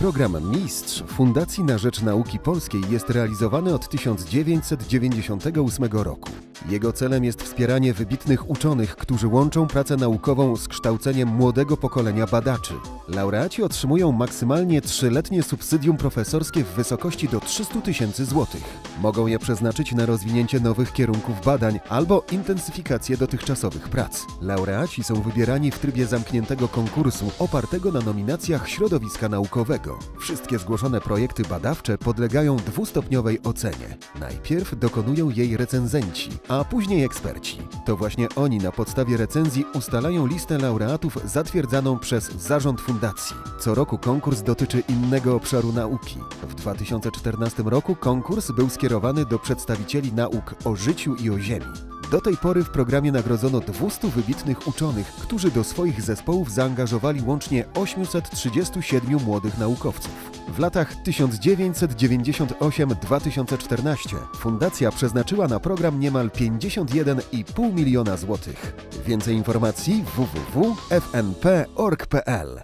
Program Mistrz Fundacji na Rzecz Nauki Polskiej jest realizowany od 1998 roku. Jego celem jest wspieranie wybitnych uczonych, którzy łączą pracę naukową z kształceniem młodego pokolenia badaczy. Laureaci otrzymują maksymalnie trzyletnie subsydium profesorskie w wysokości do 300 tysięcy złotych. Mogą je przeznaczyć na rozwinięcie nowych kierunków badań albo intensyfikację dotychczasowych prac. Laureaci są wybierani w trybie zamkniętego konkursu opartego na nominacjach środowiska naukowego. Wszystkie zgłoszone projekty badawcze podlegają dwustopniowej ocenie. Najpierw dokonują jej recenzenci, a później eksperci. To właśnie oni na podstawie recenzji ustalają listę laureatów zatwierdzaną przez zarząd fundacji. Co roku konkurs dotyczy innego obszaru nauki. W 2014 roku konkurs był skierowany do przedstawicieli nauk o życiu i o Ziemi. Do tej pory w programie nagrodzono 200 wybitnych uczonych, którzy do swoich zespołów zaangażowali łącznie 837 młodych naukowców. W latach 1998-2014 fundacja przeznaczyła na program niemal 51,5 miliona złotych. Więcej informacji www.fnp.org.pl